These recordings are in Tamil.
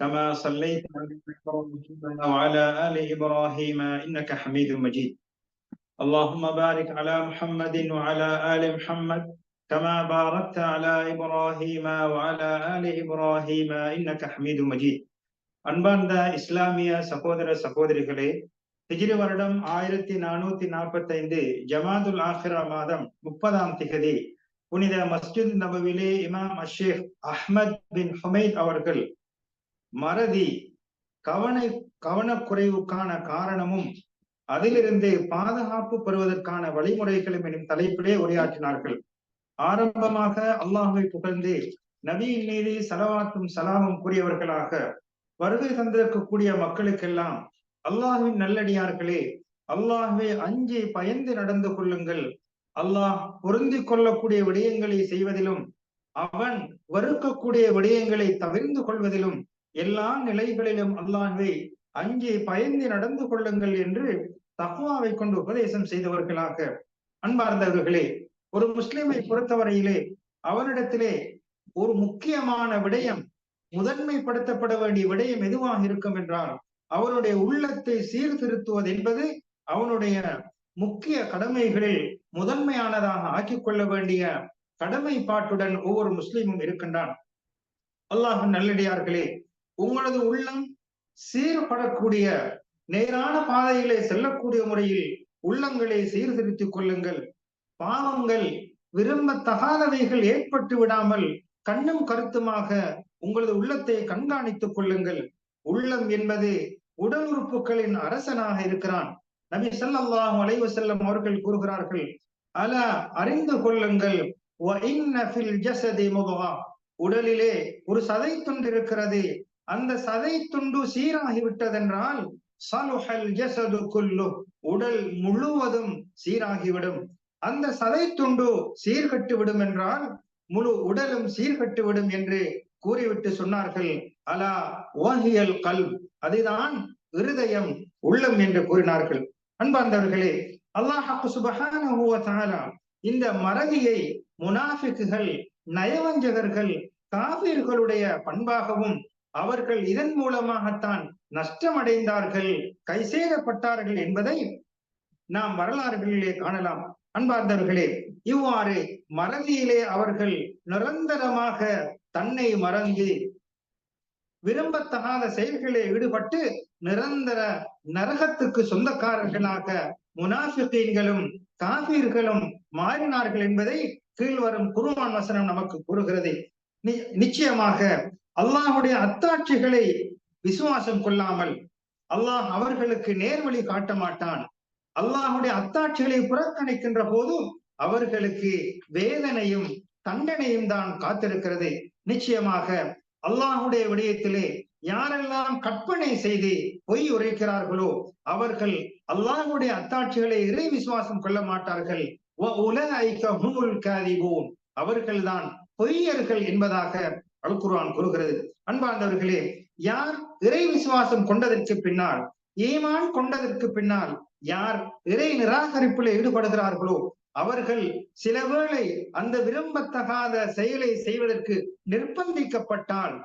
كما صليت على إبراهيم وعلى آل إبراهيم إنك حميد مجيد اللهم بارك على محمد وعلى آل محمد كما باركت على إبراهيم وعلى آل إبراهيم إنك حميد مجيد அன்பார்ந்த இஸ்லாமிய சகோதர சகோதரிகளே ஹிஜ்ரி வருடம் ஆயிரத்தி நானூத்தி நாற்பத்தி ஐந்து ஜமாதுல் ஆஹிரா மாதம் முப்பதாம் திகதி புனித மஸ்ஜித் நபவிலே இமாம் அஷேக் அஹ்மத் பின் ஹுமைத் அவர்கள் மறதி கவனை கவனக்குறைவுக்கான காரணமும் அதிலிருந்து பாதுகாப்பு பெறுவதற்கான வழிமுறைகளும் எனும் தலைப்பிலே உரையாற்றினார்கள். ஆரம்பமாக அல்லாஹை புகழ்ந்து நபியின் மீது சலவாத்தும் சலாமும் கூறியவர்களாக வருகை தந்திருக்கக்கூடிய மக்களுக்கெல்லாம் அல்லாஹுவின் நல்லடியார்களே அல்லாஹுவை அஞ்சி பயந்து நடந்து கொள்ளுங்கள். அல்லாஹ் பொருந்தி கொள்ளக்கூடிய விடயங்களை செய்வதிலும் அவன் வறுக்கக்கூடிய விடயங்களை தவிர்ந்து கொள்வதிலும் எல்லா நிலைகளிலும் அல்லாஹுவை அங்கே பயந்து நடந்து கொள்ளுங்கள் என்று தக்குவாவை கொண்டு உபதேசம் செய்தவர்களாக. அன்பார்ந்தவர்களே ஒரு முஸ்லிமை பொறுத்தவரையிலே அவனிடத்திலே ஒரு முக்கியமான விடயம் முதன்மைப்படுத்தப்பட வேண்டிய விடயம் எதுவாக இருக்கும் என்றால் அவனுடைய உள்ளத்தை சீர்திருத்துவது என்பது அவனுடைய முக்கிய கடமைகளில் முதன்மையானதாக ஆக்கிக் கொள்ள வேண்டிய கடமைப்பாட்டுடன் ஒவ்வொரு முஸ்லீமும் இருக்கின்றான். அல்லாஹ் நல்லடியார்களே உங்களது உள்ளம் சீரப்படக்கூடிய நேரான பாதையிலே செல்லக்கூடிய முறையில் உள்ளங்களை சீர்திருத்திக் கொள்ளுங்கள். பாவங்கள் விரும்பத்தகாதவைகள் ஏற்பட்டு விடாமல் கண்ணும் கருத்துமாக உங்களது உள்ளத்தை கண்காணித்துக் கொள்ளுங்கள். உள்ளம் என்பது உடல் உறுப்புகளின் அரசனாக இருக்கிறான். நபி சல்லாஹ் அலைவு செல்லம் அவர்கள் கூறுகிறார்கள் அல அறிந்து கொள்ளுங்கள். உடலிலே ஒரு சதை துண்டு இருக்கிறது அந்த சதை துண்டு சீராகிவிட்டதென்றால் சலுஹல் ஜசது குல்லு உடல் முழுவதும் சீராகிவிடும். அந்த சதை துண்டு சீர்கட்டு விடும் என்றால் முழு உடலும் சீர்கட்டு விடும் என்று கூறிவிட்டு சொன்னார்கள். அலா ஓஹியல் கல் அதுதான் இருதயம் உள்ளம் என்று கூறினார்கள். அன்பார்ந்தவர்களே அல்லாஹாக்கு சுபகான இந்த மறதியை முனாஃபிக்குகள் நயவஞ்சகர்கள் காவிர்களுடைய பண்பாகவும் அவர்கள் இதன் மூலமாகத்தான் நஷ்டமடைந்தார்கள் கைசேகப்பட்டார்கள் என்பதை நாம் வரலாறுகளிலே காணலாம். அன்பார்ந்தவர்களே இவ்வாறு மறதியிலே அவர்கள் நிரந்தரமாக தன்னை மறந்து விரும்பத்தகாத செயல்களில் ஈடுபட்டு நிரந்தர நரகத்துக்கு சொந்தக்காரர்களாக முனாஃபிகீன்களும் காபீர்களும் மாறினார்கள் என்பதை கீழ்வரும் குருவான் வசனம் நமக்கு கூறுகிறது. நிச்சயமாக அல்லாஹுடைய அத்தாட்சிகளை விசுவாசம் கொள்ளாமல் அல்லாஹ் அவர்களுக்கு நேர்வழி காட்ட மாட்டான். அல்லாஹுடைய அத்தாட்சிகளை புறக்கணிக்கின்ற போது அவர்களுக்கு வேதனையும் தண்டனையும் தான் காத்திருக்கிறது. நிச்சயமாக அல்லாஹுடைய விடயத்திலே யாரெல்லாம் கற்பனை செய்து பொய் உரைக்கிறார்களோ அவர்கள் அல்லாஹுடைய அத்தாட்சிகளை இறை விசுவாசம் கொள்ள மாட்டார்கள். அவர்கள்தான் பொய்யர்கள் என்பதாக அல்குரான் கூறுகிறது. அன்பார்ந்தவர்களே யார் இறை விசுவாசம் கொண்டதற்கு பின்னால் ஈமான் கொண்டதற்கு பின்னால் யார் இறை நிராகரிப்பில் ஈடுபடுகிறார்களோ அவர்கள் சிலவேளை அந்த விரும்பத்தகாத செயலை செய்வதற்கு நிர்பந்திக்கப்பட்டால்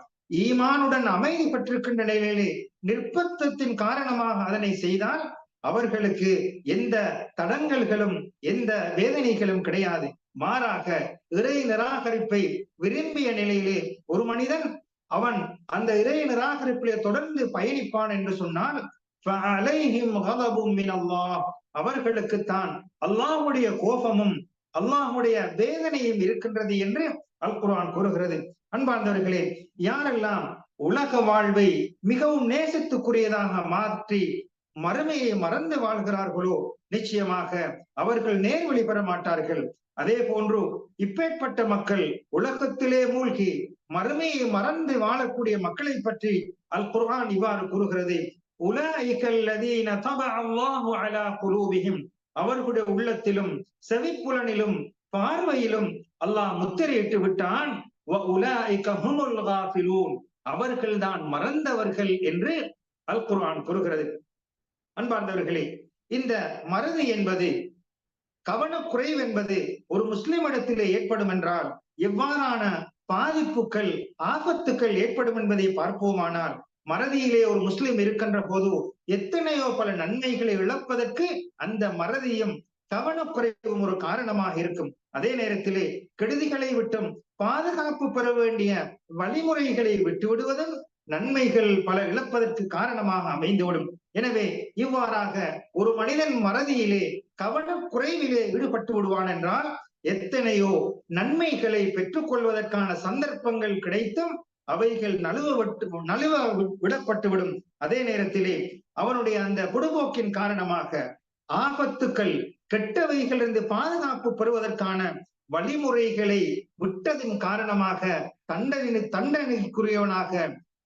ஈமானுடன் அமைதி பெற்றிருக்கின்ற நிலையிலே நிர்பந்தத்தின் காரணமாக அதனை செய்தால் அவர்களுக்கு எந்த தடங்கல்களும் எந்த வேதனைகளும் கிடையாது. மாறாக இறை நிராகரிப்பை விரும்பிய நிலையிலே ஒரு மனிதன் அவன் அந்த இறை நிராகரிப்பிலே தொடர்ந்து பயணிப்பான் என்று சொன்னால் அவர்களுக்கு தான் அல்லாஹுடைய கோபமும் அல்லாஹுடைய வேதனையும் இருக்கின்றது என்று அல் குரான் கூறுகிறது. அன்பார்ந்தவர்களே யாரெல்லாம் உலக வாழ்வை மிகவும் நேசத்துக்குரியதாக மாற்றி மறுமையை மறந்து வாழ்கிறார்களோ? நிச்சயமாக அவர்கள் நேர்வழி பெற மாட்டார்கள். அதே போன்று இப்பேற்பட்ட மக்கள் உலகத்திலே மூழ்கி மறுமையை மறந்து வாழக்கூடிய மக்களை பற்றி அல் குர்ஆன் இவ்வாறு கூறுகிறது. அவர்களுடைய உள்ளத்திலும் செவிப்புலனிலும் பார்வையிலும் அல்லாஹ் முத்திரையிட்டு விட்டான். அவர்கள்தான் மறந்தவர்கள் என்று அல் குர்ஆன் கூறுகிறது. அன்பார்ந்தவர்களே இந்த மறதி என்பது கவனக்குறைவு என்பது ஒரு முஸ்லிமிடத்திலே ஏற்படும் என்றால் எவ்வாறான பாதிப்புகள் ஆபத்துக்கள் ஏற்படும் என்பதை பார்ப்போமானால் மறதியிலே ஒரு முஸ்லிம் இருக்கின்ற போது எத்தனையோ பல நன்மைகளை இழப்பதற்கு அந்த மறதியும் கவனக்குறைவும் ஒரு காரணமாக இருக்கும். அதே நேரத்திலே கெடுதிகளை விட்டும் பாதுகாப்பு பெற வேண்டிய வழிமுறைகளை விட்டுவிடுவதும் நன்மைகள் பல இழப்பதற்கு காரணமாக அமைந்துவிடும். எனவே இவ்வாறாக ஒரு மனிதன் மறதியிலே கவனக்குறைவிலே ஈடுபட்டு விடுவான் என்றால் எத்தனையோ நன்மைகளை பெற்றுக்கொள்வதற்கான சந்தர்ப்பங்கள் கிடைத்தும் அவைகள் நழுவப்பட்டு நழுவ விடப்பட்டுவிடும். அதே நேரத்திலே அவனுடைய அந்த புடுபோக்கின் காரணமாக ஆபத்துக்கள் கெட்டவைகளிலிருந்து பாதுகாப்பு பெறுவதற்கான வழிமுறைகளை விட்டதின் காரணமாக தண்டனை தண்டனைக்குரியவனாக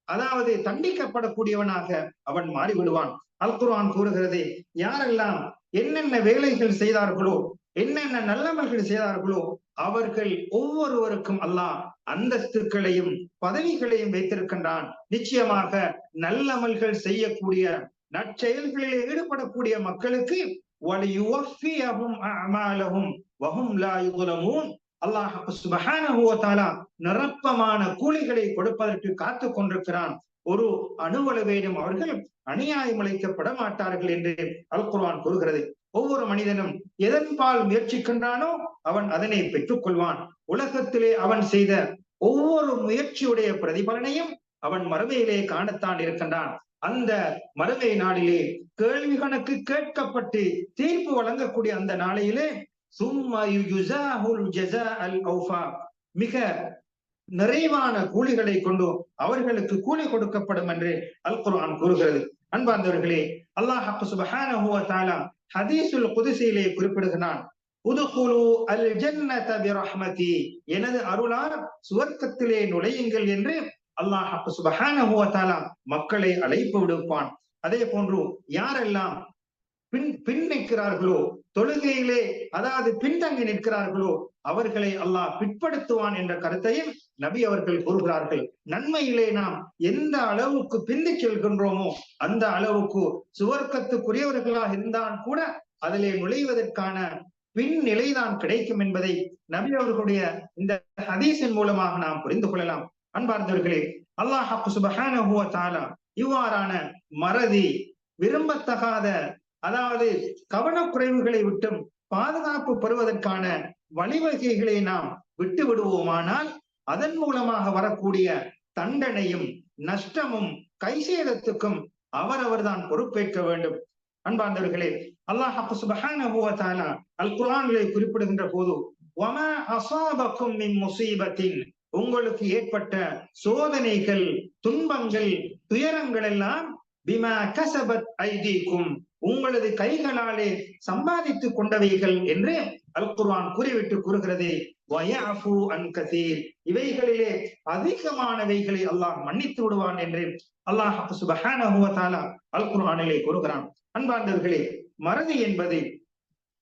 அதாவது தண்டிக்கப்படக்கூடியவனாக அவன் மாறிவிடுவான். அல் குர்ஆன் கூறுகிறது யாரெல்லாம் என்னென்ன வேலைகள் செய்தார்களோ என்னென்ன நல்லவர்கள் செய்தார்களோ அவர்கள் ஒவ்வொருவருக்கும் அல்லாஹ் அந்தஸ்துக்களையும் பதவிகளையும் வைத்திருக்கின்றான். நிச்சயமாக நல்லமல்கள் செய்யக்கூடிய நற்செயல்களில் ஈடுபடக்கூடிய மக்களுக்கு அல்லாஹ் நிரப்பமான கூலிகளை கொடுப்பதற்கு காத்துக் கொண்டிருக்கிறான். ஒரு அணுவளவேனும் அவர்கள் அநியாயம் அளிக்கப்பட மாட்டார்கள் என்று அல் கூறுகிறது. ஒவ்வொரு மனிதனும் எதன்பால் முயற்சிக்கின்றானோ அவன் அதனை பெற்றுக் கொள்வான் உலகத்திலே அவன் செய்த ஒவ்வொரு முயற்சியுடைய பிரதிபலனையும் அவன் மறுமையிலே காணத்தான் இருக்கின்றான். அந்த மறுமை நாளிலே கேள்வி கணக்கு கேட்கப்பட்டு தீர்ப்பு வழங்கக்கூடிய அந்த நாளையிலே மிக நிறைவான கூலிகளை கொண்டு அவர்களுக்கு கூலி கொடுக்கப்படும் என்று அல் குர்ஆன் கூறுகிறது. அன்பார்ந்தவர்களே அல்லாஹ் சுபஹானஹு வ தஆலா ஹதீஸுல் குதுசியிலே குறிப்பிடுகிறான். உதுகுலு அல் ஜன்னத பிரஹ்மதி. எனது அருளால் சுவர்க்கத்திலே நுழையுங்கள் என்று அல்லாஹ் சுபஹானஹு வ தஆலா மக்களை அழைப்பு விடுப்பான். அதே போன்று யாரெல்லாம் பின் பின் நிற்கிறார்களோ? தொழுகையிலே அதாவது பின்தங்கி நிற்கிறார்களோ? அவர்களை அல்லாஹ் பிற்படுத்துவான் என்ற கருத்தையும் நபி அவர்கள் கூறுகிறார்கள். நன்மையிலே நாம் எந்த அளவுக்கு பிந்தி செல்கின்றோமோ அந்த அளவுக்கு சுவர்க்கத்துக்குரியவர்களாக இருந்தால் கூட அதிலே நுழைவதற்கான பின் நிலைதான் கிடைக்கும் என்பதை நபி அவர்களுடைய இந்த ஹதீஸின் மூலமாக நாம் புரிந்து கொள்ளலாம். அன்பார்ந்தவர்களே அல்லாஹ் சுபஹான இவ்வாறான மறதி விரும்பத்தகாத அதாவது கவனக்குறைவுகளை விட்டும் பாதுகாப்பு பெறுவதற்கான வழிவகைகளை நாம் விட்டு விடுவோமானால் அதன் மூலமாக வரக்கூடிய தண்டனையும் நஷ்டமும் கைசேதத்துக்கும் அவரவர் தான் பொறுப்பேற்க வேண்டும். அன்பார்ந்தவர்களே அல்லாஹ் சுபஹானஹு அல் குரான்களை குறிப்பிடுகின்ற போது வமா உங்களுக்கு ஏற்பட்ட சோதனைகள் துன்பங்கள் துயரங்கள் எல்லாம் பிமா கசபத் ஐதீக்கும் உங்களது கைகளாலே சம்பாதித்துக் கொண்டவைகள் என்று அல் குர்ஆன் கூறிவிட்டு கூறுகிறது அன் இவைகளிலே அதிகமானவைகளை அல்லாஹ் மன்னித்து விடுவான் என்று அல்லாஹ் சுபஹானஹு அல்குர்வானிலே அல் குர்ஆனிலே கூறுகிறான். அன்பார்ந்தவர்களே மறதி என்பது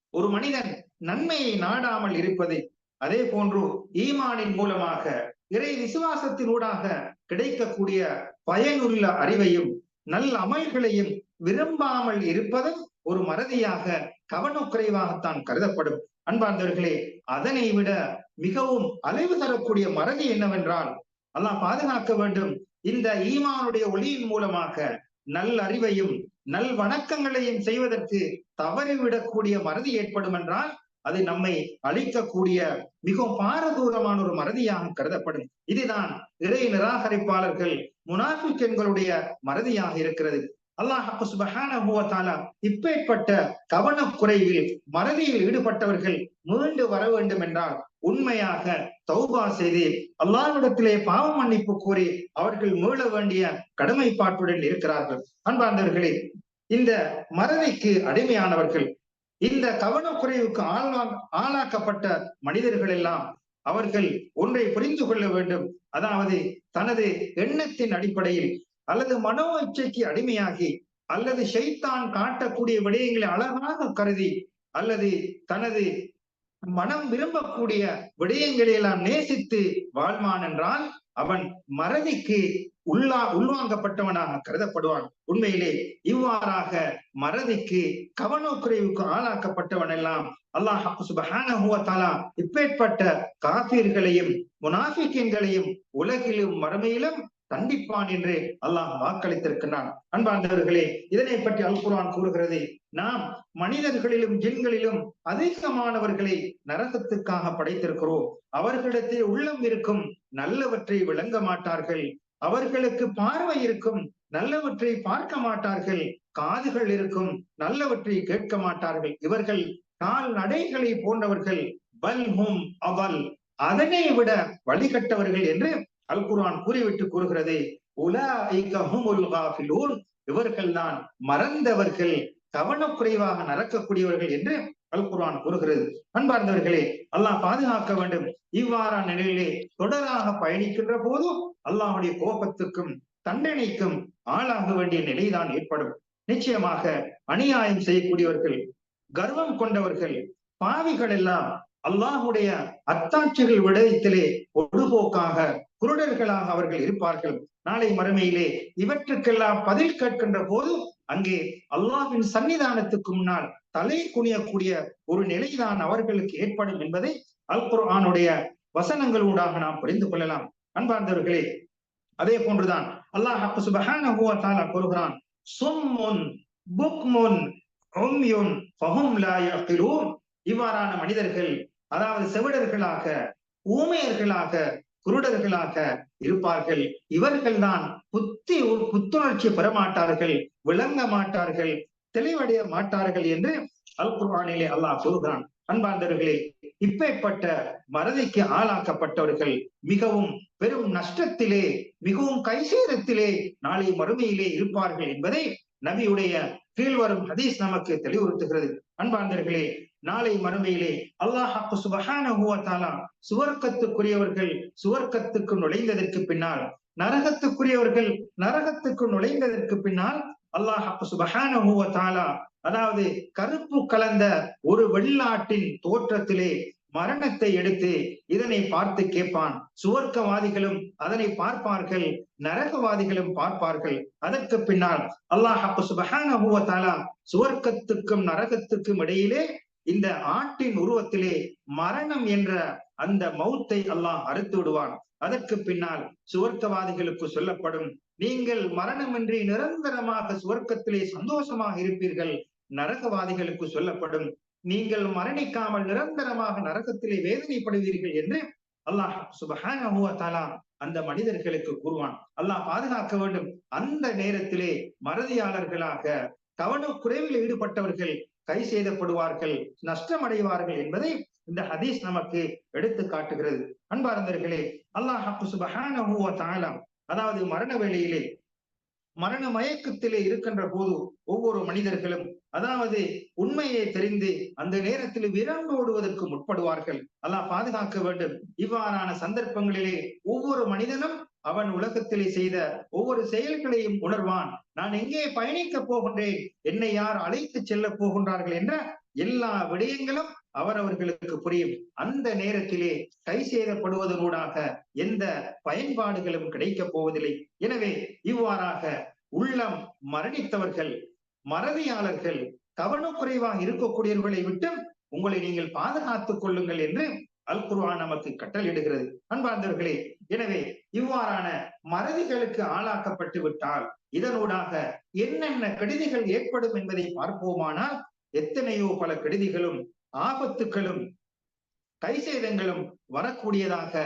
ஒரு மனிதன் நன்மையை நாடாமல் இருப்பது அதே போன்று ஈமானின் மூலமாக இறை விசுவாசத்தினூடாக கிடைக்கக்கூடிய பயனுள்ள அறிவையும் நல்ல அமல்களையும் விரும்பாமல் இருப்பதும் ஒரு மறதியாக கவனக்குறைவாகத்தான் கருதப்படும். அன்பார்ந்தவர்களே அதனை விட மிகவும் அலைவு தரக்கூடிய மறதி என்னவென்றால் அல்லாஹ் பாதுகாக்க வேண்டும். இந்த ஈமானுடைய ஒளியின் மூலமாக நல் அறிவையும் நல் வணக்கங்களையும் செய்வதற்கு தவறிவிடக்கூடிய மறதி ஏற்படும் என்றால் அது நம்மை அழிக்கக்கூடிய மிகவும் பாரதூரமான ஒரு மறதியாக கருதப்படும். இதுதான் இறை நிராகரிப்பாளர்கள் முனாஃபிக் எண்களுடைய மறதியாக இருக்கிறது. அல்லாஹ் சுபஹானஹு இப்பேற்பட்ட கவனக்குறைவில் மறதியில் ஈடுபட்டவர்கள் மீண்டு வர வேண்டும் என்றால் உண்மையாக தௌபா செய்து அல்லாஹ்விடத்திலே பாவ மன்னிப்பு கூறி அவர்கள் மீள வேண்டிய கடமைப்பாட்டுடன் இருக்கிறார்கள். அன்பார்ந்தவர்களே இந்த மறதிக்கு அடிமையானவர்கள் இந்த கவனக்குறைவுக்கு ஆளா ஆளாக்கப்பட்ட மனிதர்கள் எல்லாம் அவர்கள் ஒன்றை புரிந்து கொள்ள வேண்டும். அதாவது தனது எண்ணத்தின் அடிப்படையில் அல்லது மனோ இச்சைக்கு அடிமையாகி அல்லது ஷைத்தான் காட்டக்கூடிய விடயங்களை அழகாக கருதி அல்லது தனது மனம் விரும்பக்கூடிய விடயங்களை எல்லாம் நேசித்து வாழ்வான் என்றால் அவன் மறதிக்கு உள்ளா உள்வாங்கப்பட்டவனாக கருதப்படுவான். உண்மையிலே இவ்வாறாக மறதிக்கு கவனக்குறைவுக்கு ஆளாக்கப்பட்டவன் எல்லாம் அல்லாஹ் சுபஹானஹு இப்பேற்பட்ட காபீர்களையும் முனாஃபிக்கின்களையும் உலகிலும் மறுமையிலும் தண்டிப்பான் என்று அல்லாஹ் வாக்களித்திருக்கிறான் அன்பாண்டவர்களே இதனை பற்றி அல் குரான் கூறுகிறது நாம் மனிதர்களிலும் ஜின்களிலும் அதிகமானவர்களை நரகத்துக்காக படைத்திருக்கிறோம். அவர்களிடத்தில் உள்ளம் இருக்கும் நல்லவற்றை விளங்க மாட்டார்கள். அவர்களுக்கு பார்வை இருக்கும் நல்லவற்றை பார்க்க மாட்டார்கள். காதுகள் இருக்கும் நல்லவற்றை கேட்க மாட்டார்கள். இவர்கள் கால் நடைகளை போன்றவர்கள். பல்ஹும் அவல். அதனை விட வழிகட்டவர்கள் என்று அல் கூறிவிட்டு கூறுகிறது இவர்கள் தான் மறந்தவர்கள் கவனக்குறைவாக நடக்கக்கூடியவர்கள் என்று அல் கூறுகிறது. அன்பார்ந்தவர்களே அல்லாஹ் பாதுகாக்க வேண்டும். இவ்வாறான நிலையிலே தொடராக பயணிக்கின்ற போது அல்லாஹுடைய கோபத்துக்கும் தண்டனைக்கும் ஆளாக வேண்டிய நிலைதான் ஏற்படும். நிச்சயமாக அநியாயம் செய்யக்கூடியவர்கள் கர்வம் கொண்டவர்கள் பாவிகள் எல்லாம் அல்லாஹுடைய அத்தாட்சிகள் விடயத்திலே ஒடுபோக்காக குருடர்களாக அவர்கள் இருப்பார்கள். நாளை மறுமையிலே இவற்றுக்கெல்லாம் பதில் கேட்கின்ற போது அங்கே அல்லாஹின் சன்னிதானத்துக்கு முன்னால் தலை குனியக்கூடிய ஒரு நிலைதான் அவர்களுக்கு ஏற்படும் என்பதை அல் குர்ஆனுடைய வசனங்களூடாக நாம் புரிந்து கொள்ளலாம். அன்பார்ந்தவர்களே அதே போன்றுதான் அல்லாஹ் சுபஹானஹு கூறுகிறான் சும்முன் புக்முன் இவ்வாறான மனிதர்கள் அதாவது செவிடர்களாக ஊமையர்களாக குருடர்களாக இருப்பார்கள். இவர்கள் தான் புத்தி புத்துணர்ச்சி பெற மாட்டார்கள் விளங்க மாட்டார்கள் தெளிவடைய மாட்டார்கள் என்று அல் குர்வானிலே அல்லாஹ் சொல்கிறான். அன்பார்ந்தவர்களே இப்பேற்பட்ட மறதிக்கு ஆளாக்கப்பட்டவர்கள் மிகவும் பெரும் நஷ்டத்திலே மிகவும் கைசேரத்திலே நாளை மறுமையிலே இருப்பார்கள் என்பதை நபியுடைய கீழ்வரும் ஹதீஸ் நமக்கு தெளிவுறுத்துகிறது. அன்பார்ந்தர்களே நாளை மறுமையிலே அல்லாஹ் சுபஹான வ சுவர்க்கத்துக்குரியவர்கள் சுவர்க்கத்துக்கு நுழைந்ததற்கு பின்னால் நரகத்துக்குரியவர்கள் நரகத்துக்கு நுழைந்ததற்கு பின்னால் அல்லாஹ் சுபஹான வ அதாவது கருப்பு கலந்த ஒரு வெள்ளாட்டின் தோற்றத்திலே மரணத்தை எடுத்து இதனை பார்த்து கேட்பான். சுவர்க்கவாதிகளும் அதனை பார்ப்பார்கள் நரகவாதிகளும் பார்ப்பார்கள். அதற்கு பின்னால் அல்லாஹ் சுபஹானஹு சுவர்க்கத்துக்கும் நரகத்துக்கும் இடையிலே இந்த ஆட்டின் உருவத்திலே மரணம் என்ற அந்த மௌத்தை அல்லாஹ் அறுத்து விடுவான். அதற்கு பின்னால் சுவர்க்கவாதிகளுக்கு சொல்லப்படும் நீங்கள் மரணமின்றி நிரந்தரமாக சுவர்க்கத்திலே சந்தோஷமாக இருப்பீர்கள். நரகவாதிகளுக்கு சொல்லப்படும் நீங்கள் மரணிக்காமல் நிரந்தரமாக நரகத்திலே வேதனைப்படுவீர்கள் என்று அல்லாஹ் சுபஹானா அந்த மனிதர்களுக்கு கூறுவான். அல்லாஹ் பாதுகாக்க வேண்டும். அந்த நேரத்திலே மறதியாளர்களாக கவனக்குறைவில் ஈடுபட்டவர்கள் கை செய்தப்படுவார்கள் நஷ்டமடைவார்கள் என்பதை இந்த ஹதீஸ் நமக்கு எடுத்து காட்டுகிறது. அன்பார்ந்தர்களே அல்லாஹ் சுபஹானஹு அதாவது மரண வேளையிலே மரண மயக்கத்திலே இருக்கின்ற போது ஒவ்வொரு மனிதர்களும் அதாவது உண்மையை தெரிந்து அந்த நேரத்தில் விரண்டோடுவதற்கு முற்படுவார்கள். அல்லாஹ் பாதுகாக்க வேண்டும். இவ்வாறான சந்தர்ப்பங்களிலே ஒவ்வொரு மனிதனும் அவன் உலகத்திலே செய்த ஒவ்வொரு செயல்களையும் உணர்வான். நான் எங்கே பயணிக்க போகின்றேன்? என்னை யார் அழைத்து செல்ல போகின்றார்கள் என்ற எல்லா விடயங்களும் அவரவர்களுக்கு புரியும். அந்த நேரத்திலே கை செய்தப்படுவதனூடாக எந்த பயன்பாடுகளும் கிடைக்கப் போவதில்லை. எனவே இவ்வாறாக உள்ளம் மரணித்தவர்கள் மறதியாளர்கள் கவனக்குறைவாக இருக்கக்கூடியவர்களை விட்டு உங்களை நீங்கள் பாதுகாத்துக் கொள்ளுங்கள் என்று அல் குர்ஆன் நமக்கு கட்டளிடுகிறது அன்பார்ந்தவர்களே எனவே இவ்வாறான மறதிகளுக்கு ஆளாக்கப்பட்டு விட்டால் இதனூடாக என்னென்ன கெடுதிகள் ஏற்படும் என்பதை பார்ப்போமானால் எத்தனையோ பல கெடுதிகளும் ஆபத்துக்களும் கைசேதங்களும் வரக்கூடியதாக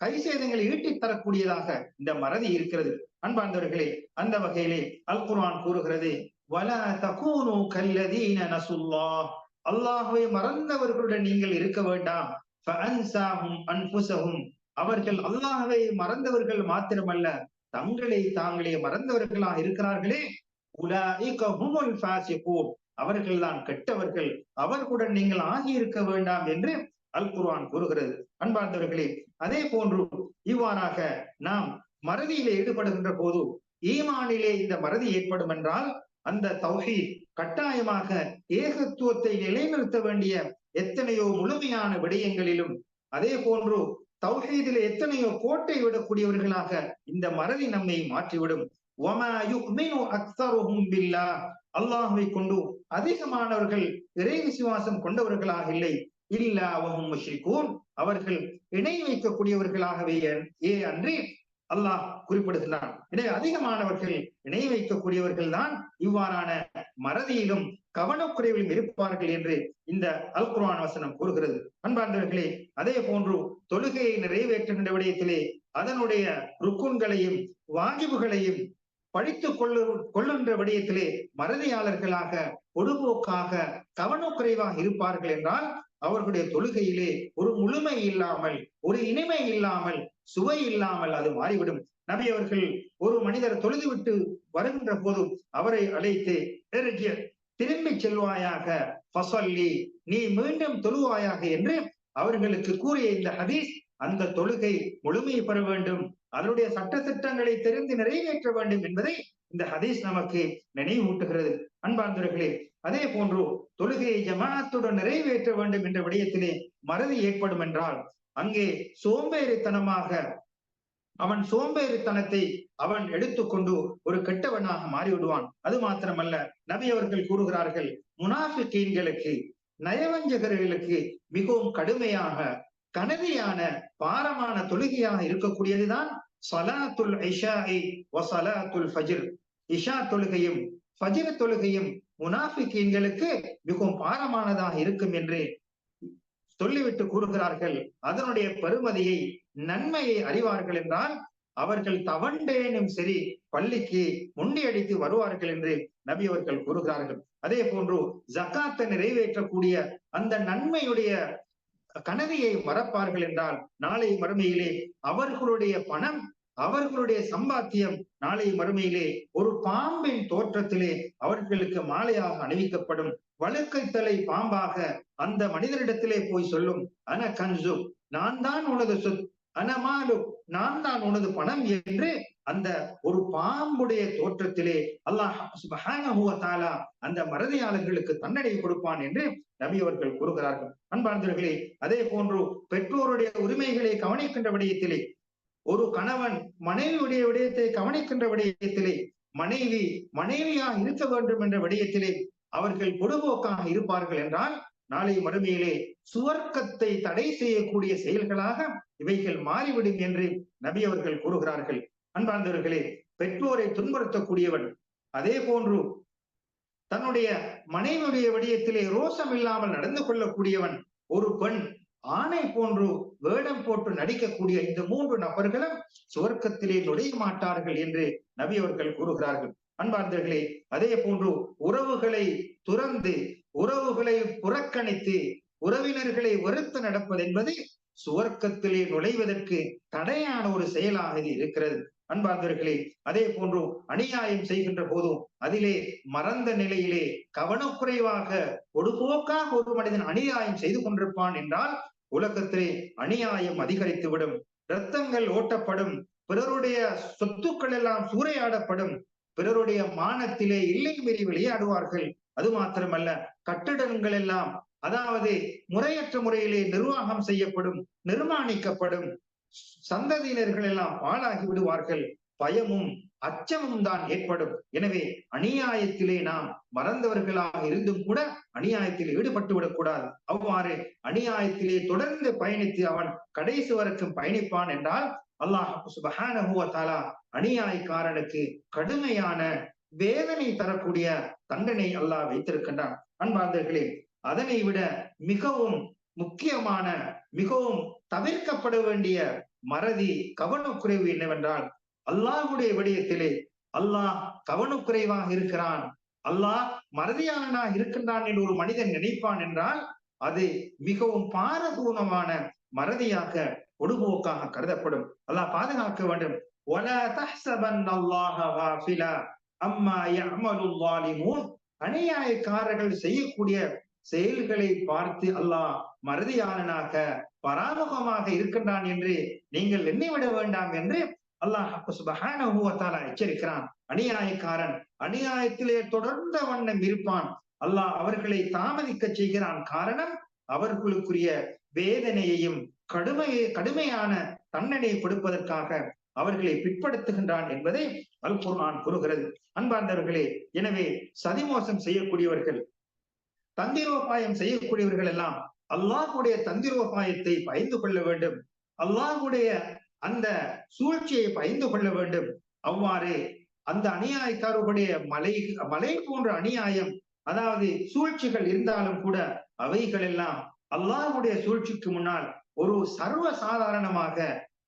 கை சேதங்களை ஈட்டித் தரக்கூடியதாக இந்த மறதி இருக்கிறது. அன்பார்ந்தவர்களே அந்த வகையிலே அல் குர்ஆன் கூறுகிறது வல தகூனு கல்லதீன நசுல்லா. அல்லாஹுவை மறந்தவர்களுடன் நீங்கள் இருக்க வேண்டாம். அன்புசகும் அவர்கள் அல்லாஹ்வை மறந்தவர்கள் மாத்திரமல்ல தங்களை தாங்களே மறந்தவர்களாக இருக்கிறார்களே. உலகம் ஃபாசிகூன். அவர்கள்தான் கெட்டவர்கள். அவர்களுடன் நீங்கள் ஆகியிருக்க வேண்டாம் என்று அல் குர்வான் கூறுகிறது. அன்பார்ந்தவர்களே அதே போன்று இவ்வாறாக நாம் மறதியிலே ஈடுபடுகின்ற போது ஈமானிலே இந்த மறதி ஏற்படும் என்றால் அந்த தௌஹி கட்டாயமாக ஏகத்துவத்தை நிலைநிறுத்த வேண்டிய எத்தனையோ முழுமையான விடயங்களிலும் அதே போன்று தௌஹீதில் எத்தனையோ கோட்டை விடக்கூடியவர்களாக இந்த மறதி நம்மை மாற்றிவிடும். அல்லாஹுவை கொண்டு அதிகமானவர்கள் இறை விசுவாசம் கொண்டவர்களாக இல்லை. இல்லாவும் முஷ்ரிகூன். அவர்கள் இணை வைக்கக்கூடியவர்களாகவே ஏ அன்றி அல்லாஹ் குறிப்பிடுகிறான் எனவே அதிகமானவர்கள் இணை வைக்கக்கூடியவர்கள் தான் இவ்வாறான மறதியிலும் கவனக்குறைவிலும் இருப்பார்கள் என்று இந்த அல் குர்ஆன் வசனம் கூறுகிறது. அன்பார்ந்தவர்களே அதே போன்று தொழுகையை நிறைவேற்றுகின்ற விடயத்திலே அதனுடைய ருக்குன்களையும் வாஜிபுகளையும் படித்து கொள்ளு கொள்ளுகின்ற விடயத்திலே மறதியாளர்களாக பொதுபோக்காக கவனக்குறைவாக இருப்பார்கள் என்றால் அவர்களுடைய தொழுகையிலே ஒரு முழுமை இல்லாமல் ஒரு இனிமை இல்லாமல் சுவை இல்லாமல் அது மாறிவிடும். நபி அவர்கள் ஒரு மனிதர் தொழுது விட்டு வருகின்ற போதும் அவரை அழைத்து திரும்பி செல்வாயாக ஃபசல்லி நீ மீண்டும் தொழுவாயாக என்று அவர்களுக்கு கூறிய இந்த ஹதீஸ் அந்த தொழுகை முழுமையை பெற வேண்டும். அதனுடைய சட்ட திட்டங்களை தெரிந்து நிறைவேற்ற வேண்டும் என்பதை இந்த ஹதீஸ் நமக்கு நினைவூட்டுகிறது. அன்பார்ந்தவர்களே அதே போன்று தொழுகையை ஜமாத்துடன் நிறைவேற்ற வேண்டும் என்ற விடயத்திலே மறதி ஏற்படும் என்றால் அங்கே சோம்பேறித்தனமாக அவன் சோம்பேறித்தனத்தை அவன் எடுத்துக்கொண்டு ஒரு கெட்டவனாக மாறிவிடுவான். அது மாத்திரமல்ல நபி அவர்கள் கூறுகிறார்கள் முனாஃபிக்கீன்களுக்கு நயவஞ்சகர்களுக்கு மிகவும் கடுமையாக கனதியான பாரமான தொழுகையாக இருக்கக்கூடியதுதான் சலாத்துல் ஐஷாஇ வசலாத்துல் ஃபஜ்ர். இஷா தொழுகையும் ஃபஜ்ர் தொழுகையும் முனாஃபிக்கீன்களுக்கு மிகவும் பாரமானதாக இருக்கும் என்று சொல்லிவிட்டு கூறுகிறார்கள். அதனுடைய பெருமதியை நன்மையை அறிவார்கள் என்றால் அவர்கள் தவண்டேனும் சரி பள்ளிக்கு முண்டியடித்து வருவார்கள் என்று நபி அவர்கள் கூறுகிறார்கள். அதே போன்று ஜக்காத்தை நிறைவேற்றக்கூடிய அந்த நன்மையுடைய கனவியை மறப்பார்கள் என்றால் நாளை மறுமையிலே அவர்களுடைய பணம் அவர்களுடைய சம்பாத்தியம் நாளை மறுமையிலே ஒரு பாம்பின் தோற்றத்திலே அவர்களுக்கு மாலையாக அணிவிக்கப்படும். வழுக்கை தலை பாம்பாக அந்த மனிதரிடத்திலே போய் சொல்லும் அன கன்சு நான் தான் உனது சொத் அனமாலு நான் தான் உனது பணம் என்று அந்த ஒரு பாம்புடைய தோற்றத்திலே அல்லாஹ் அந்த மறதியாளர்களுக்கு தன்னடை கொடுப்பான் என்று நபி அவர்கள் கூறுகிறார்கள். அன்பார்ந்தவர்களே அதே போன்று பெற்றோருடைய உரிமைகளை கவனிக்கின்ற விடயத்திலே ஒரு கணவன் மனைவியுடைய விடயத்தை கவனிக்கின்ற விடயத்திலே மனைவி மனைவியாக இருக்க வேண்டும் என்ற விடயத்திலே அவர்கள் பொடுபோக்காக இருப்பார்கள் என்றால் நாளை மறுமையிலே சுவர்க்கத்தை தடை செய்யக்கூடிய செயல்களாக இவைகள் மாறிவிடும் என்று நபி அவர்கள் கூறுகிறார்கள். அன்பார்ந்தவர்களே பெற்றோரை துன்புறுத்தக்கூடியவன் அதே போன்று தன்னுடைய மனைவியுடைய விடயத்திலே ரோசம் இல்லாமல் நடந்து கொள்ளக்கூடியவன் ஒரு பெண் ஆணை போன்று வேடம் போட்டு நடிக்கக்கூடிய இந்த மூன்று நபர்களும் சுவர்க்கத்திலே நுழைய மாட்டார்கள் என்று நபி அவர்கள் கூறுகிறார்கள். அன்பார்ந்தர்களே அதே போன்று உறவுகளை துறந்து உறவுகளை புறக்கணித்து உறவினர்களை வெறுத்து நடப்பது என்பது சுவர்க்கத்திலே நுழைவதற்கு தடையான ஒரு செயலாக இது இருக்கிறது. அன்பார்ந்தவர்களே அதே போன்று அநியாயம் செய்கின்ற போதும் அதிலே மறந்த நிலையிலே கவனக்குறைவாக ஒடுபோக்காக ஒரு மனிதன் அநியாயம் செய்து கொண்டிருப்பான் என்றால் உலகத்திலே அநியாயம் அதிகரித்துவிடும். இரத்தங்கள் ஓட்டப்படும். பிறருடைய சொத்துக்கள் எல்லாம் சூறையாடப்படும். பிறருடைய மானத்திலே இல்லை மீறி விளையாடுவார்கள். அது மாத்திரமல்ல கட்டிடங்கள் எல்லாம் அதாவது முறையற்ற முறையிலே நிர்வாகம் செய்யப்படும் நிர்மாணிக்கப்படும் சந்ததியினர்கள் எல்லாம் பாழாகி விடுவார்கள். பயமும் அச்சமும் தான் ஏற்படும். எனவே அநியாயத்திலே நாம் மறந்தவர்களாக இருந்தும் கூட அநியாயத்தில் ஈடுபட்டு விடக்கூடாது. அவ்வாறு அநியாயத்திலே தொடர்ந்து பயணித்து அவன் கடைசி வரைக்கும் பயணிப்பான் என்றால் அல்லாஹ் சுபஹானஹுவத்தாலா அநியாயக்காரனுக்கு கடுமையான வேதனை தரக்கூடிய தண்டனை அல்லாஹ் வைத்திருக்கின்றான். அன்பார்ந்தர்களே அதனை விட மிகவும் முக்கியமான மிகவும் தவிர்க்கப்பட வேண்டிய மறதி கவனக்குறைவு என்னவென்றால் அல்லாஹுடைய விடயத்திலே அல்லாஹ் கவனக்குறைவாக இருக்கிறான். அல்லாஹ் மறதியாளனாக இருக்கின்றான் என்று ஒரு மனிதன் நினைப்பான் என்றால் அது மிகவும் பாரதூனமான மறதியாக ஒடுபோக்காக கருதப்படும். அல்லாஹ் பாதுகாக்க வேண்டும். அநியாயக்காரர்கள் செய்யக்கூடிய செயல்களை பார்த்து அல்லாஹ் மறதியாளனாக பராமுகமாக இருக்கின்றான் என்று நீங்கள் எண்ணிவிட வேண்டாம் என்று அல்லாஹ் சுபஹான எச்சரிக்கிறான். அநியாயக்காரன் அநியாயத்திலே தொடர்ந்த வண்ணம் இருப்பான். அல்லாஹ் அவர்களை தாமதிக்க செய்கிறான். காரணம் அவர்களுக்குரிய வேதனையையும் கடுமையை கடுமையான தண்டனை கொடுப்பதற்காக அவர்களை பிற்படுத்துகின்றான் என்பதை அல் குர்ஆன் கூறுகிறது. அன்பார்ந்தவர்களே எனவே சதிமோசம் செய்யக்கூடியவர்கள் தந்திரோபாயம் செய்யக்கூடியவர்கள் எல்லாம் அல்லாஹுடைய தந்திரோபாயத்தை பயந்து கொள்ள வேண்டும். அல்லாஹுடைய அந்த சூழ்ச்சியை பயந்து கொள்ள வேண்டும். அவ்வாறு அந்த அநியாயக்காரர்களுடைய மலை மலை போன்ற அநியாயம் அதாவது சூழ்ச்சிகள் இருந்தாலும் கூட அவைகள் எல்லாம் அல்லாஹுடைய சூழ்ச்சிக்கு முன்னால் ஒரு சர்வ சாதாரணமாக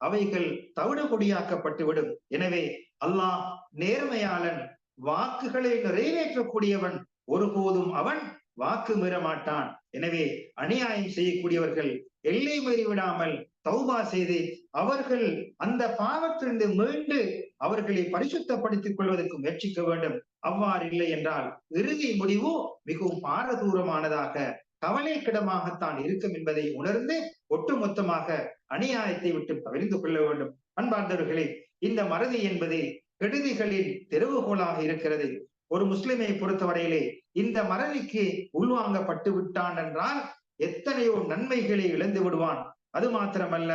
அவைகள் தவிடு எனவே அல்லாஹ் நேர்மையாளன் வாக்குகளை நிறைவேற்றக்கூடியவன் ஒருபோதும் அவன் வாக்கு மீற மாட்டான் எனவே அநியாயம் செய்யக்கூடியவர்கள் எல்லை மீறி விடாமல் தௌபா செய்து அவர்கள் அந்த பாவத்திலிருந்து மீண்டு அவர்களை பரிசுத்தப்படுத்திக் கொள்வதற்கு முயற்சிக்க வேண்டும். அவ்வாறு இல்லை என்றால் இறுதி முடிவு மிகவும் பாரதூரமானதாக கவலைக்கிடமாகத்தான் இருக்கும் என்பதை உணர்ந்து ஒட்டுமொத்தமாக அநியாயத்தை விட்டு பகிர்ந்து கொள்ள வேண்டும். அன்பார்ந்தவர்களே இந்த மறதி என்பது கெடுதிகளின் தெருவுகோலாக இருக்கிறது. ஒரு முஸ்லிமை பொறுத்தவரையிலே இந்த மறதிக்கு உள்வாங்கப்பட்டு விட்டான் என்றால் எத்தனையோ நன்மைகளை இழந்து விடுவான். அது மாத்திரமல்ல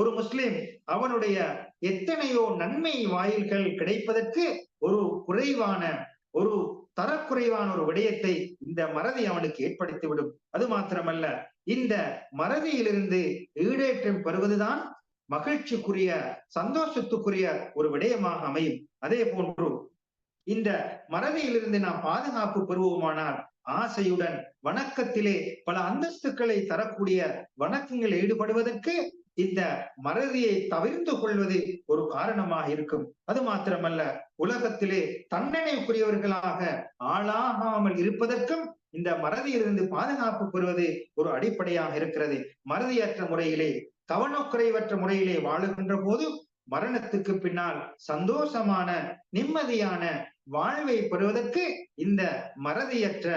ஒரு முஸ்லிம் அவனுடைய எத்தனையோ நன்மை வாயில்கள் கிடைப்பதற்கு ஒரு குறைவான ஒரு தரக்குறைவான ஒரு விடயத்தை இந்த மறதி அவனுக்கு ஏற்படுத்திவிடும். அது மாத்திரமல்ல இந்த மறதியிலிருந்து ஈடேற்றம் பெறுவதுதான் மகிழ்ச்சிக்குரிய சந்தோஷத்துக்குரிய ஒரு விடயமாக அமையும். அதே போன்று இந்த மறவியிலிருந்து நாம் பாதுகாப்பு பெறுவோமானால் ஆசையுடன் வணக்கத்திலே பல அந்தஸ்துக்களை தரக்கூடிய வணக்கங்களில் ஈடுபடுவதற்கு இந்த மறதியை தவிர்த்து கொள்வது ஒரு காரணமாக இருக்கும். அது மாத்திரமல்ல உலகத்திலே தண்டனைக்குரியவர்களாக ஆளாகாமல் இருப்பதற்கும் இந்த மறதியிலிருந்து பாதுகாப்பு பெறுவது ஒரு அடிப்படையாக இருக்கிறது. மறதியற்ற முறையிலே கவனக்குறைவற்ற முறையிலே வாழுகின்ற போது மரணத்துக்கு பின்னால் சந்தோஷமான நிம்மதியான வாழ்வை பெறுவதற்கு இந்த மறதியற்ற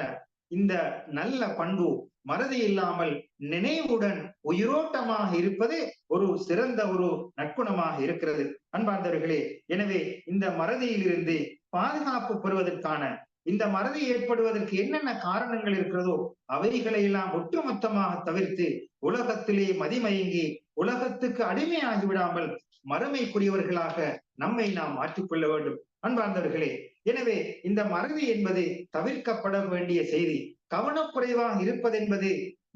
இந்த நல்ல பண்பு மறதி இல்லாமல் நினைவுடன் உயிரோட்டமாக இருப்பது ஒரு சிறந்த ஒரு நற்குணமாக இருக்கிறது. அன்பார்ந்தவர்களே எனவே இந்த மறதியிலிருந்து பாதுகாப்பு பெறுவதற்கான இந்த மறதி ஏற்படுவதற்கு என்னென்ன காரணங்கள் இருக்கிறதோ அவைகளை எல்லாம் ஒட்டுமொத்தமாக தவிர்த்து உலகத்திலே மதிமயங்கி உலகத்துக்கு அடிமையாகி விடாமல் மறுமைக்குரியவர்களாக நம்மை நாம் மாற்றிக்கொள்ள வேண்டும். அன்பார்ந்தவர்களே எனவே இந்த மறதி என்பது தவிர்க்கப்பட வேண்டிய செய்தி கவனக்குறைவாக இருப்பதென்பது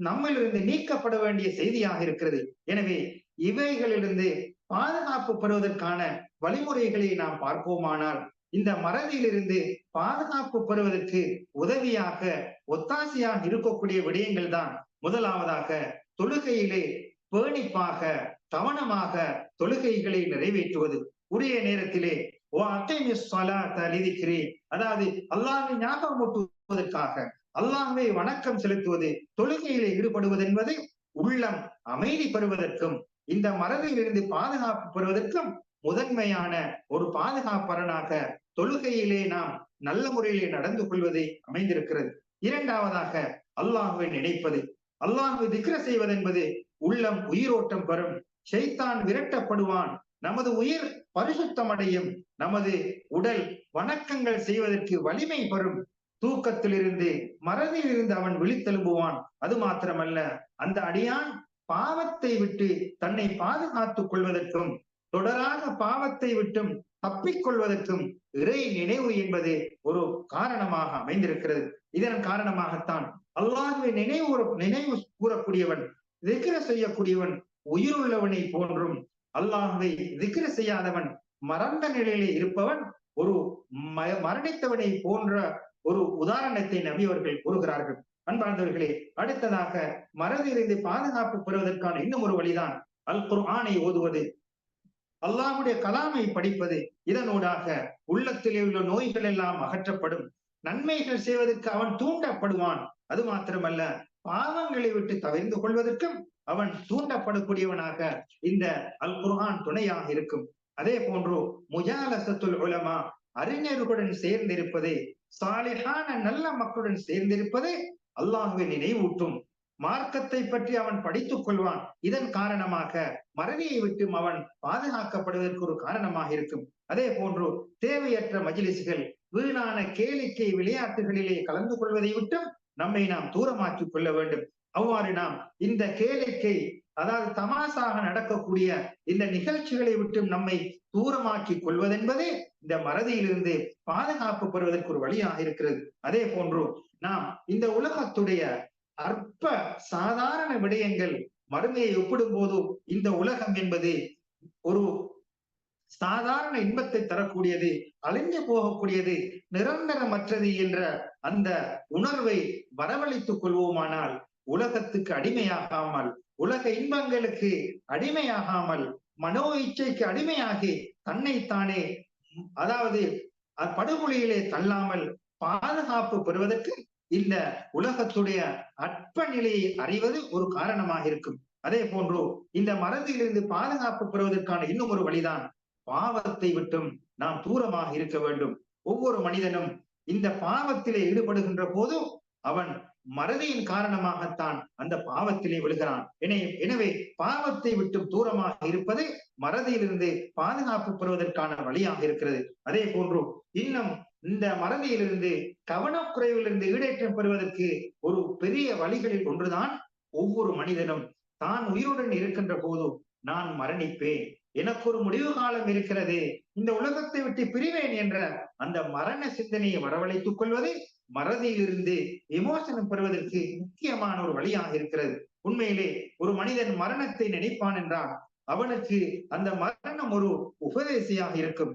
நம்மிலிருந்து நீக்கப்பட வேண்டிய செய்தியாக இருக்கிறது. எனவே இவைகளிலிருந்து பாதுகாப்பு பெறுவதற்கான வழிமுறைகளை நாம் பார்ப்போமானால் இந்த மறதியிலிருந்து பாதுகாப்பு பெறுவதற்கு உதவியாக ஒத்தாசையாக இருக்கக்கூடிய விடயங்கள் தான். முதலாவதாக தொழுகையிலே பேணிப்பாக கவனமாக தொழுகைகளை நிறைவேற்றுவது. உரிய நேரத்திலே அதாவது அல்லாஹை ஞாபகமூட்டுவதற்காக அல்லாஹை வணக்கம் செலுத்துவது தொழுகையிலே ஈடுபடுவது என்பது உள்ளம் அமைதி பெறுவதற்கும் இந்த மரபிலிருந்து பாதுகாப்பு பெறுவதற்கும் முதன்மையான ஒரு பாதுகாப்பரனாக தொழுகையிலே நாம் நல்ல முறையிலே நடந்து கொள்வதை அமைந்திருக்கிறது. இரண்டாவதாக அல்லாஹுவை நினைப்பது. அல்லாஹுவை திக்ர செய்வதென்பது உள்ளம் உயிரோட்டம் பெறும். ஷைத்தான் விரட்டப்படுவான். நமது உயிர் பரிசுத்தமடையும். நமது உடல் வணக்கங்கள் செய்வதற்கு வலிமை பெறும். தூக்கத்திலிருந்து மறதியிலிருந்து அவன் விழித்தெழும்புவான். அது மாத்திரமல்ல அந்த அடியான் பாவத்தை விட்டு தன்னை பாதுகாத்துக் கொள்வதற்கும் தொடராக பாவத்தை விட்டும் தப்பிக்கொள்வதற்கும் இறை நினைவு என்பது ஒரு காரணமாக அமைந்திருக்கிறது. இதன் காரணமாகத்தான் அல்லாஹுவை நினைவு நினைவு கூறக்கூடியவன் திகர செய்யக்கூடியவன் உயிருள்ளவனை போன்றும் அல்லாஹுவை திக்ர செய்யாதவன் மறந்த நிலையிலே இருப்பவன் ஒரு மரணித்தவனை போன்ற ஒரு உதாரணத்தை நபி அவர்கள் கூறுகிறார்கள். அன்பார்ந்தவர்களே அடுத்ததாக மறதியிலிருந்து பாதுகாப்பு பெறுவதற்கான இன்னும் ஒரு வழிதான் அல் குர்ஆனை ஓதுவது. அல்லாஹுடைய கலாமை படிப்பது. இதனூடாக உள்ளத்திலே உள்ள நோய்கள் எல்லாம் அகற்றப்படும். நன்மைகள் செய்வதற்கு அவன் தூண்டப்படுவான். அது மாத்திரமல்ல பாவங்களை விட்டு தவிர்ந்து கொள்வதற்கும் அவன் தூண்டப்படக்கூடியவனாக இந்த அல் குர்ஆன் துணையாக இருக்கும். அதே போன்று முஜாலசத்துல் உலமா அறிஞர்களுடன் சேர்ந்திருப்பது சாலிஹான நல்ல மக்களுடன் சேர்ந்திருப்பது அல்லாஹுவை நினைவூட்டும். மார்க்கத்தை பற்றி அவன் படித்துக் கொள்வான். இதன் காரணமாக மறதியை விட்டும் அவன் பாதுகாக்கப்படுவதற்கு ஒரு காரணமாக இருக்கும். அதே போன்று தேவையற்ற மஜிலிசுகள் வீணான கேளிக்கை விளையாட்டுகளிலே கலந்து கொள்வதை விட்டும் நம்மை நாம் தூரமாக்கிக் கொள்ள வேண்டும். அவ்வாறு நாம் இந்த கேளிக்கை அதாவது தமாசாக நடக்கக்கூடிய இந்த நிகழ்ச்சிகளை விட்டு நம்மை தூரமாக்கி கொள்வதென்பதே இந்த மறதியிலிருந்து பாதுகாப்பு பெறுவதற்கு ஒரு வழியாக இருக்கிறது. அதே போன்று நாம் இந்த உலகத்துடைய அற்ப சாதாரண விடயங்கள் மறுமையை ஒப்பிடும் போது இந்த உலகம் என்பது ஒரு சாதாரண இன்பத்தை தரக்கூடியது அழிஞ்சு போகக்கூடியது நிரந்தரமற்றது என்ற அந்த உணர்வை வரவழைத்துக் கொள்வோமானால் உலகத்துக்கு அடிமையாகாமல் உலக இன்பங்களுக்கு அடிமையாகாமல் மனோ இச்சைக்கு அடிமையாகி தன்னைத்தானே அதாவது படுகொலியிலே தள்ளாமல் பாதுகாப்பு பெறுவதற்கு இந்த உலகத்துடைய அற்ப நிலையை அறிவது ஒரு காரணமாக இருக்கும். அதே போன்று இந்த மறதியிலிருந்து பாதுகாப்பு பெறுவதற்கான இன்னும் ஒரு வழிதான் பாவத்தை விட்டும் நாம் தூரமாக இருக்க வேண்டும். ஒவ்வொரு மனிதனும் இந்த பாவத்திலே ஈடுபடுகின்ற போது அவன் மறதியின் காரணமாகத்தான் அந்த பாவத்திலே விழுகிறான். எனவே பாவத்தை விட்டு தூரமாக இருப்பது மறதியிலிருந்து பாதுகாப்பு பெறுவதற்கான வழியாக இருக்கிறது. அதே போன்று இன்னும் இந்த மறதியிலிருந்து கவனக்குறைவிலிருந்து ஈடேற்றம் பெறுவதற்கு ஒரு பெரிய வழிகளில் ஒன்றுதான் ஒவ்வொரு மனிதனும். தான் உயிருடன் இருக்கின்ற போது நான் மரணிப்பேன். எனக்கு ஒரு முடிவு காலம் இருக்கிறது. இந்த உலகத்தை விட்டு பிரிவேன் என்ற அந்த மரண சிந்தனையை வரவழைத்துக் கொள்வது மறதியிலிருந்து விமோசனம் பெறுவதற்கு முக்கியமான ஒரு வழியாக இருக்கிறது. உண்மையிலே ஒரு மனிதன் மரணத்தை நினைப்பான் என்றால் அவனுக்கு அந்த மரணம் ஒரு உபதேசியாக இருக்கும்.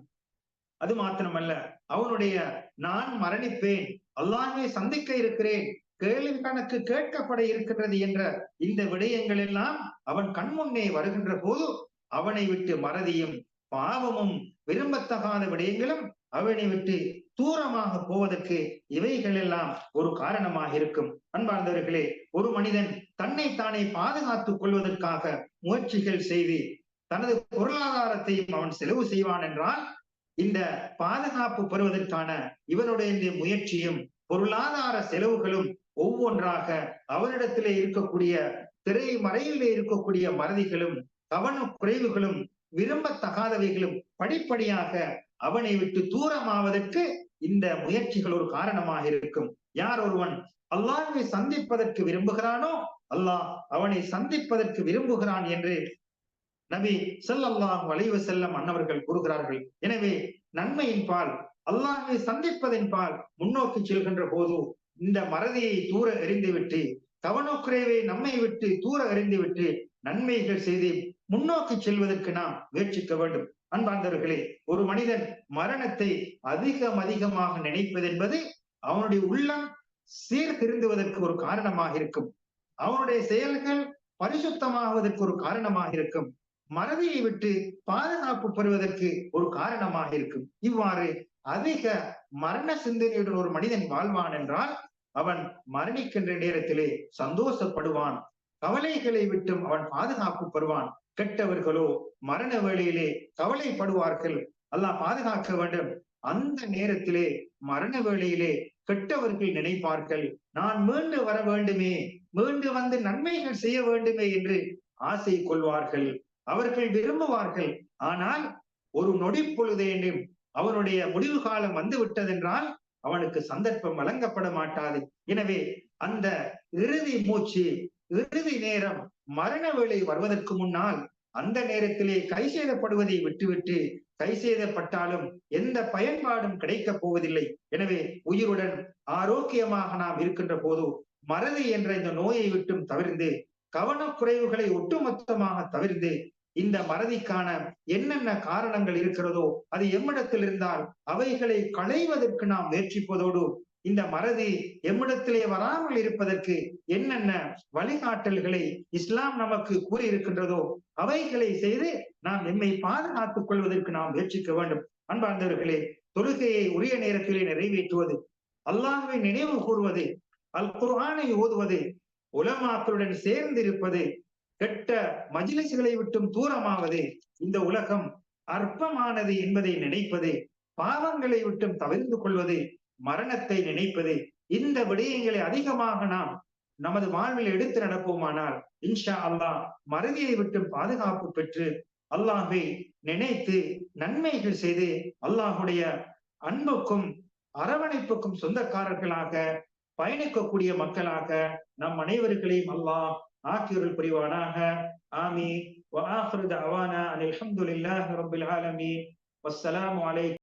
அது மாத்திரமல்ல அவனுடைய நான் மரணிப்பேன் அல்லாமே சந்திக்க இருக்கிறேன் கேள்வி கணக்கு கேட்கப்பட இருக்கின்றது என்ற இந்த விடயங்கள் எல்லாம் அவன் கண்முன்னே வருகின்ற போது அவனை விட்டு மறதியும் பாவமும் விரும்பத்தகாத விடயங்களும் அவனை விட்டு தூரமாக போவதற்கு இவைகள் எல்லாம் ஒரு காரணமாக இருக்கும். அன்பார்ந்தவர்களே ஒரு மனிதன் தன்னை தானே பாதுகாத்துக் கொள்வதற்காக முயற்சிகள் செய்து தனது பொருளாதாரத்தையும் அவன் செலவு செய்வான் என்றால் இந்த பாதுகாப்பு பெறுவதற்கான இவனுடைய இந்த முயற்சியும் பொருளாதார செலவுகளும் ஒவ்வொன்றாக அவனிடத்திலே இருக்கக்கூடிய திரை மறையிலே இருக்கக்கூடிய மறதிகளும் கவன குறைவுகளும் விரும்பத்தகாதவைகளும் படிப்படியாக அவனை விட்டு தூரமாவதற்கு இந்த முயற்சிகள் ஒரு காரணமாக இருக்கும். யார் ஒருவன் அல்லாஹை சந்திப்பதற்கு விரும்புகிறானோ அல்லாஹ் அவனை சந்திப்பதற்கு விரும்புகிறான் என்று நபி செல்லல்லாம் வளைவு செல்லம் அன்னவர்கள் கூறுகிறார்கள். எனவே நன்மையின் பால் அல்லாஹை சந்திப்பதின் பால் முன்னோக்கி செல்கின்ற போது இந்த மறதியை தூர எறிந்துவிட்டு கவனக்குறைவை நம்மை விட்டு தூர எறிந்துவிட்டு நன்மைகள் செய்து முன்னோக்கி செல்வதற்கு நாம் முயற்சிக்க வேண்டும். அன்பார்ந்தவர்களே ஒரு மனிதன் மரணத்தை அதிகம் அதிகமாக நினைப்பது என்பது அவனுடைய உள்ளம் சீர்திருந்துவதற்கு ஒரு காரணமாக இருக்கும். அவனுடைய செயல்கள் பரிசுத்தமாகுவதற்கு ஒரு காரணமாக இருக்கும். மறதியை விட்டு பாதுகாப்பு பெறுவதற்கு ஒரு காரணமாக இருக்கும். இவ்வாறு அதிக மரண சிந்தனையுடன் ஒரு மனிதன் வாழ்வான் என்றால் அவன் மரணிக்கின்ற நேரத்திலே சந்தோஷப்படுவான். கவலைகளை விட்டும் அவன் பாதுகாப்பு பெறுவான் கெட்டவர்களோ மரண வேளையிலே கவலைப்படுவார்கள். அல்லாஹ் பாதுகாக்க வேண்டும். அந்த நேரத்திலே மரண வேளையிலே கெட்டவர்கள் நினைப்பார்கள். நான் மீண்டு வர வேண்டுமே மீண்டு வந்து நன்மைகள் செய்ய வேண்டுமே என்று ஆசை கொள்வார்கள். அவர்கள் விரும்புவார்கள். ஆனால் ஒரு நொடி பொழுதேனும் அவனுடைய முடிவு காலம் வந்து விட்டதென்றால் அவனுக்கு சந்தர்ப்பம் வழங்கப்பட மாட்டாது. எனவே அந்த இறுதி மூச்சு இறுதி நேரம் மரண வேலை வருவதற்கு முன்னால் அந்த நேரத்திலே கை செய்தப்படுவதை விட்டுவிட்டு கை செய்தப்பட்டாலும் எந்த பயன்பாடும் கிடைக்கப் போவதில்லை. எனவே உயிருடன் ஆரோக்கியமாக நாம் இருக்கின்ற போது மறதி என்ற இந்த நோயை விட்டும் தவிர்ந்து கவனக்குறைவுகளை ஒட்டுமொத்தமாக தவிர்த்து இந்த மறதிக்கான என்னென்ன காரணங்கள் இருக்கிறதோ அது எம்மிடத்தில் இருந்தால் அவைகளை களைவதற்கு நாம் முயற்சிப்பதோடு இந்த மறதி எம்மிடத்திலே வராமல் இருப்பதற்கு என்னென்ன வழிகாட்டல்களை இஸ்லாம் நமக்கு கூறியிருக்கின்றதோ அவைகளை செய்து நாம் எம்மை பாதுகாத்துக் கொள்வதற்கு நாம் முயற்சிக்க வேண்டும். அன்பார்ந்தவர்களே தொழுகையை உரிய நேரத்திலே நிறைவேற்றுவது அல்லாஹுவை நினைவு கூறுவது அல் குர்ஆனை ஓதுவது உலமாக்களுடன் சேர்ந்திருப்பது கெட்ட மஜிலிசுகளை விட்டும் தூரமாவது இந்த உலகம் அற்பமானது என்பதை நினைப்பது பாவங்களை விட்டும் தவிர்த்து கொள்வது மரணத்தை நினைப்பது இந்த விடயங்களை அதிகமாக நாம் நமது வாழ்வில் எடுத்து நடப்போமானால் இன்ஷா அல்லாஹ் மறதியை விட்டும் பாதுகாப்பு பெற்று அல்லாஹை நினைத்து நன்மைகள் செய்து அல்லாஹுடைய அன்புக்கும் அரவணைப்புக்கும் சொந்தக்காரர்களாக பயணிக்கக்கூடிய மக்களாக நம் அனைவர்களையும் அல்லாஹ் ஆக்கியருள் புரிவானாக ஆமி وآخر دعوانا أن الحمد لله رب العالمين والسلام عليكم